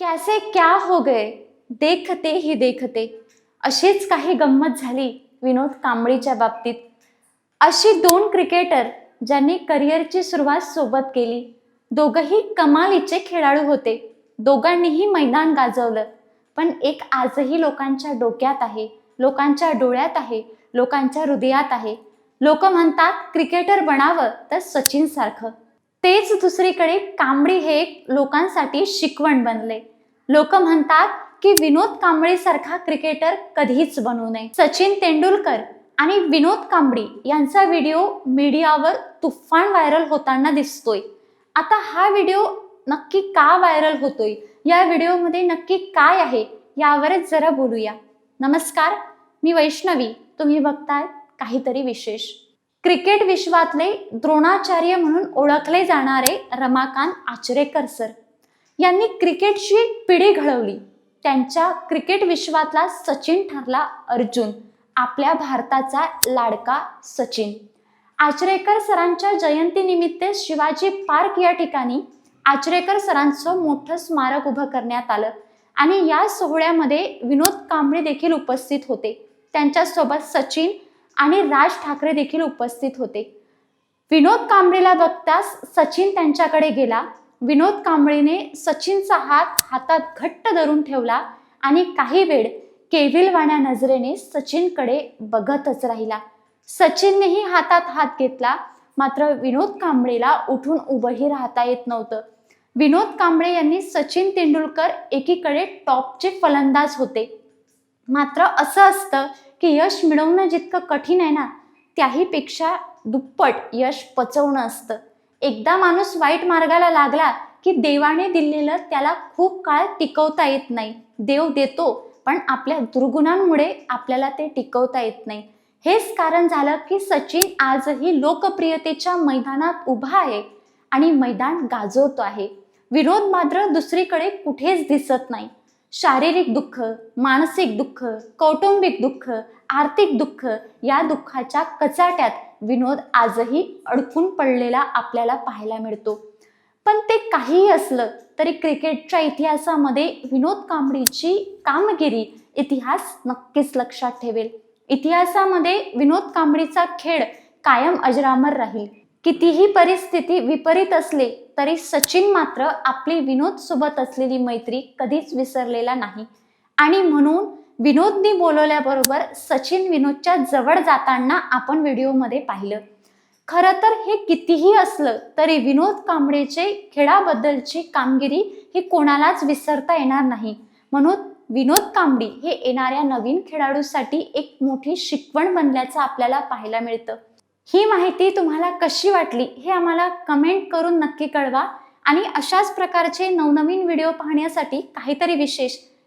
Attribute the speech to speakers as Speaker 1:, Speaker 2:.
Speaker 1: कैसे क्या हो गए? देखते ही देखते अशीच काही गंमत झाली विनोद कांबळीच्या बाबतीत. अशी दोन क्रिकेटर ज्यांनी करिअरची सुरुवात सोबत केली. दोघंही कमालीचे खेळाडू होते. दोघांनीही मैदान गाजवलं. पण एक आजही लोकांच्या डोक्यात आहे लोकांच्या डोळ्यात आहे लोकांच्या हृदयात आहे. लोक म्हणतात क्रिकेटर बनावं तर सचिन सारखं तेच दुसरीकडे कांबळी हे एक लोकांसाठी शिकवण बनले. लोक म्हणतात की विनोद कांबळी सारखा क्रिकेटर कधीच बनू नये. सचिन तेंडुलकर आणि विनोद कांबळी यांचा व्हिडिओ मीडियावर तुफान व्हायरल होताना दिसतोय. आता हा व्हिडिओ नक्की का व्हायरल होतोय? या व्हिडिओमध्ये नक्की काय आहे यावरच जरा बोलूया. नमस्कार मी वैष्णवी. तुम्ही बघताय काहीतरी विशेष. क्रिकेट विश्वातले द्रोणाचार्य म्हणून ओळखले जाणारे रमाकांत आचरेकर सर. यांनी क्रिकेटची पिढी घडवली. त्यांच्या क्रिकेट विश्वातला सचिन ठरला अर्जुन आपल्या भारताचा लाडका सचिन. आचरेकर सरांच्या जयंतीनिमित्त शिवाजी पार्क या ठिकाणी आचरेकर सरांचं मोठं स्मारक उभं करण्यात आलं आणि या सोहळ्यामध्ये विनोद कांबळे देखील उपस्थित होते. त्यांच्यासोबत सचिन आणि राज ठाकरे देखील उपस्थित होते. विनोद कांबळेला बघताच सचिन त्यांच्याकडे गेला. विनोद कांबळेने सचिनचा हात हातात घट्ट धरून ठेवला आणि काही वेळ केविलवाण्या नजरेने सचिनकडे बघतच राहिला. सचिननेही हातात हात घेतला मात्र विनोद कांबळेला उठून उभंही राहता येत नव्हतं. विनोद कांबळे यांनी सचिन तेंडुलकर एकीकडे टॉपचे फलंदाज होते. मात्र असं असतं की यश मिळवणं जितकं कठीण आहे ना त्याहीपेक्षा दुप्पट यश पचवणं असतं. एकदा माणूस वाईट मार्गाला लागला की देवाने दिलेलं त्याला खूप काळ टिकवता येत नाही. देव देतो पण आपल्या दुर्गुणांमुळे आपल्याला ते टिकवता येत नाही. हेच कारण झालं की सचिन आजही लोकप्रियतेच्या मैदानात उभा आहे आणि मैदान गाजवतो आहे. विरोध मात्र दुसरीकडे कुठेच दिसत नाही. शारीरिक दुःख मानसिक दुःख कौटुंबिक दुःख आर्थिक दुःख या दुःखाच्या कचाट्यात विनोद आजही अडकून पडलेला आपल्याला पाहायला मिळतो. पण ते काहीही असलं तरी क्रिकेटच्या इतिहासामध्ये विनोद कांबळीची कामगिरी इतिहास नक्कीच लक्षात ठेवेल. इतिहासामध्ये विनोद कांबळीचा खेळ कायम अजरामर राहील. कितीही परिस्थिती विपरीत असले तरी सचिन मात्र आपली विनोद सोबत असलेली मैत्री कधीच विसरलेला नाही. आणि म्हणून विनोदनी बोलवल्याबरोबर सचिन विनोदच्या जवळ जाताना आपण व्हिडिओमध्ये पाहिलं. खरं तर हे कितीही असलं तरी विनोद कांबळेचे खेळाबद्दलची कामगिरी ही कोणालाच विसरता येणार नाही. म्हणून विनोद कांबळी हे येणाऱ्या नवीन खेळाडूसाठी एक मोठी शिकवण बनल्याचं आपल्याला पाहायला मिळतं. ही माहिती तुम्हाला कशी वाटली हे आम्हाला कमेंट करून नक्की कळवा आणि अशाच प्रकारचे नवनवीन व्हिडिओ पाहण्यासाठी काहीतरी विशेष